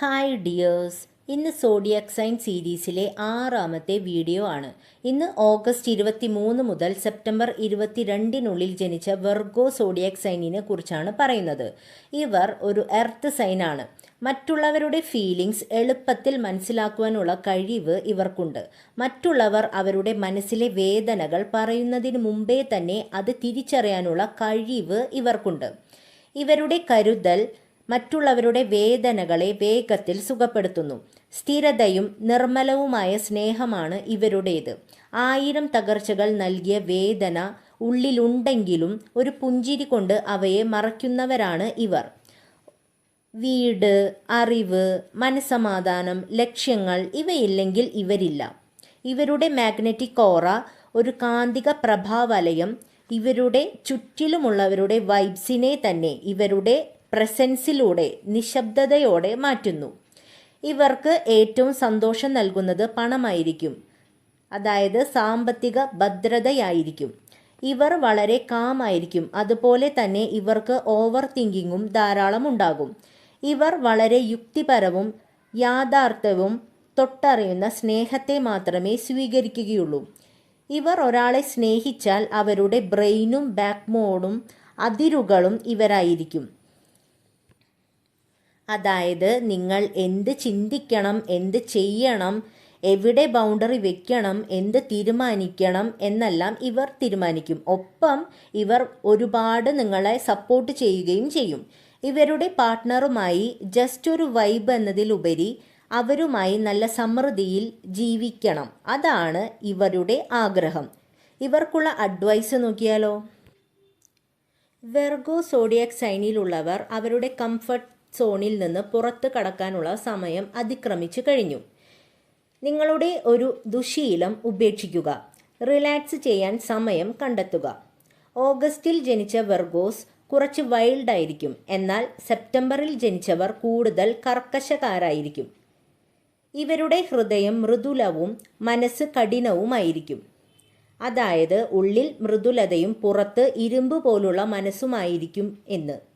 Hi dears ഇന്ന് zodiac sign സീരീസിലെ ആറാമത്തെ വീഡിയോ ആണ്. ഇന്ന് ഓഗസ്റ്റ് ഇരുപത്തി മൂന്ന് മുതൽ സെപ്റ്റംബർ ഇരുപത്തിരണ്ടിനുള്ളിൽ ജനിച്ച വെർഗോ സോഡിയാക് സൈനിനെ കുറിച്ചാണ് പറയുന്നത്. ഇവർ ഒരു എർത്ത് സൈനാണ് മറ്റുള്ളവരുടെ ഫീലിംഗ്സ് എളുപ്പത്തിൽ മനസ്സിലാക്കുവാനുള്ള കഴിവ് ഇവർക്കുണ്ട്. മറ്റുള്ളവർ അവരുടെ മനസ്സിലെ വേദനകൾ പറയുന്നതിന് മുമ്പേ തന്നെ അത് തിരിച്ചറിയാനുള്ള കഴിവ് ഇവർക്കുണ്ട്. ഇവരുടെ കരുതൽ മറ്റുള്ളവരുടെ വേദനകളെ വേഗത്തിൽ സുഖപ്പെടുത്തുന്നു. സ്ഥിരതയും നിർമ്മലവുമായ സ്നേഹമാണ് ഇവരുടേത്. ആയിരം തകർച്ചകൾ നൽകിയ വേദന ഉള്ളിലുണ്ടെങ്കിലും ഒരു പുഞ്ചിരി കൊണ്ട് അവയെ മറയ്ക്കുന്നവരാണ് ഇവർ. വീട് അറിവ് മനസമാധാനം ലക്ഷ്യങ്ങൾ ഇവയില്ലെങ്കിൽ ഇവരില്ല. ഇവരുടെ മാഗ്നറ്റിക് കോറ ഒരു കാന്തിക പ്രഭാവലയം ഇവരുടെ ചുറ്റിലുമുള്ളവരുടെ വൈബ്സിനെ തന്നെ ഇവരുടെ പ്രസൻസിലൂടെ നിശബ്ദതയോടെ മാറ്റുന്നു. ഇവർക്ക് ഏറ്റവും സന്തോഷം നൽകുന്നത് പണമായിരിക്കും. അതായത് സാമ്പത്തിക ഭദ്രതയായിരിക്കും. ഇവർ വളരെ കാമായിരിക്കും. അതുപോലെ തന്നെ ഇവർക്ക് ഓവർ തിങ്കിങ്ങും ധാരാളം ഉണ്ടാകും. ഇവർ വളരെ യുക്തിപരവും യാഥാർത്ഥ്യവും തൊട്ടറിയുന്ന സ്നേഹത്തെ മാത്രമേ സ്വീകരിക്കുകയുള്ളൂ. ഇവർ ഒരാളെ സ്നേഹിച്ചാൽ അവരുടെ ബ്രെയിനും ബാക്ക്ബോണും അതിരുകളും ഇവരായിരിക്കും. അതായത് നിങ്ങൾ എന്ത് ചിന്തിക്കണം എന്ത് ചെയ്യണം എവിടെ ബൗണ്ടറി വെക്കണം എന്ത് തീരുമാനിക്കണം എന്നെല്ലാം ഇവർ തീരുമാനിക്കും. ഒപ്പം ഇവർ ഒരുപാട് നിങ്ങളെ സപ്പോർട്ട് ചെയ്യുകയും ചെയ്യും. ഇവരുടെ പാർട്ട്ണറുമായി ജസ്റ്റ് ഒരു വൈബ് എന്നതിലുപരി അവരുമായി നല്ല സമൃദ്ധിയിൽ ജീവിക്കണം. അതാണ് ഇവരുടെ ആഗ്രഹം. ഇവർക്കുള്ള അഡ്വൈസ് നോക്കിയാലോ? വെർഗോ സോഡിയാക് സൈനിലുള്ളവർ അവരുടെ കംഫർട്ട് സോണിൽ നിന്ന് പുറത്ത് കടക്കാനുള്ള സമയം അതിക്രമിച്ചു കഴിഞ്ഞു. നിങ്ങളുടെ ഒരു ദുശീലം ഉപേക്ഷിക്കുക. റിലാക്സ് ചെയ്യാൻ സമയം കണ്ടെത്തുക. ഓഗസ്റ്റിൽ ജനിച്ച വെർഗോസ് കുറച്ച് വൈൽഡ് ആയിരിക്കും. എന്നാൽ സെപ്റ്റംബറിൽ ജനിച്ചവർ കൂടുതൽ കർക്കശക്കാരായിരിക്കും. ഇവരുടെ ഹൃദയം മൃദുലവും മനസ്സ് കഠിനവുമായിരിക്കും. അതായത് ഉള്ളിൽ മൃദുലതയും പുറത്ത് ഇരുമ്പ് പോലുള്ള മനസ്സുമായിരിക്കും എന്ന്.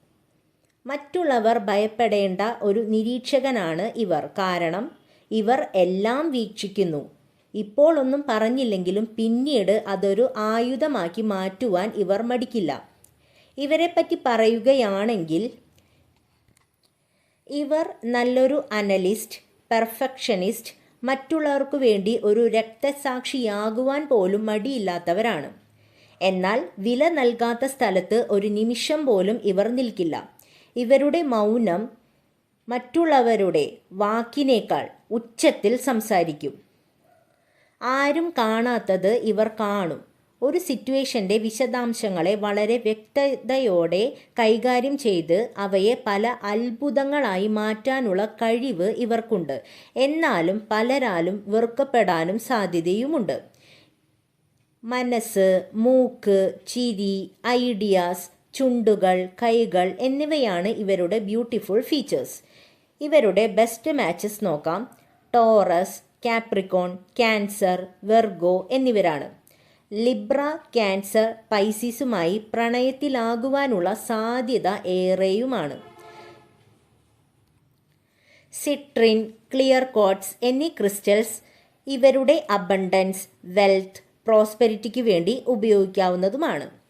മറ്റുള്ളവർ ഭയപ്പെടേണ്ട ഒരു നിരീക്ഷകനാണ് ഇവർ. കാരണം ഇവർ എല്ലാം വീക്ഷിക്കുന്നു. ഇപ്പോൾ ഒന്നും പറഞ്ഞില്ലെങ്കിലും പിന്നീട് അതൊരു ആയുധമാക്കി മാറ്റുവാൻ ഇവർ മടിക്കില്ല. ഇവരെപ്പറ്റി പറയുകയാണെങ്കിൽ ഇവർ നല്ലൊരു അനലിസ്റ്റ് പെർഫെക്ഷനിസ്റ്റ് മറ്റുള്ളവർക്കു വേണ്ടി ഒരു രക്തസാക്ഷിയാകുവാൻ പോലും മടിയില്ലാത്തവരാണ്. എന്നാൽ വില നൽകാത്ത സ്ഥലത്ത് ഒരു നിമിഷം പോലും ഇവർ നിൽക്കില്ല. ഇവരുടെ മൗനം മറ്റുള്ളവരുടെ വാക്കിനേക്കാൾ ഉച്ചത്തിൽ സംസാരിക്കും. ആരും കാണാത്തത് ഇവർ കാണും. ഒരു സിറ്റുവേഷന്റെ വിശദാംശങ്ങളെ വളരെ വ്യക്തതയോടെ കൈകാര്യം ചെയ്ത് അവയെ പല അത്ഭുതങ്ങളായി മാറ്റാനുള്ള കഴിവ് ഇവർക്കുണ്ട്. എന്നാലും പലരാലും വെറുക്കപ്പെടാനും സാധ്യതയുമുണ്ട്. മനസ്സ് മൂക്ക് ചിരി ഐഡിയാസ് ചുണ്ടുകൾ കൈകൾ എന്നിവയാണ് ഇവരുടെ ബ്യൂട്ടിഫുൾ ഫീച്ചേഴ്സ് ഇവരുടെ ബെസ്റ്റ് മാച്ചസ് നോക്കാം. ടോറസ് കാപ്രിക്കോൺ ക്യാൻസർ വെർഗോ എന്നിവരാണ്. ലിബ്ര ക്യാൻസർ പൈസീസുമായി പ്രണയത്തിലാകുവാനുള്ള സാധ്യത ഏറെയുമാണ്. സിട്രിൻ ക്ലിയർ കോട്ട്സ് എന്നീ ക്രിസ്റ്റൽസ് ഇവരുടെ അബണ്ടൻസ് വെൽത്ത് പ്രോസ്പെരിറ്റിക്ക് വേണ്ടി ഉപയോഗിക്കാവുന്നതുമാണ്.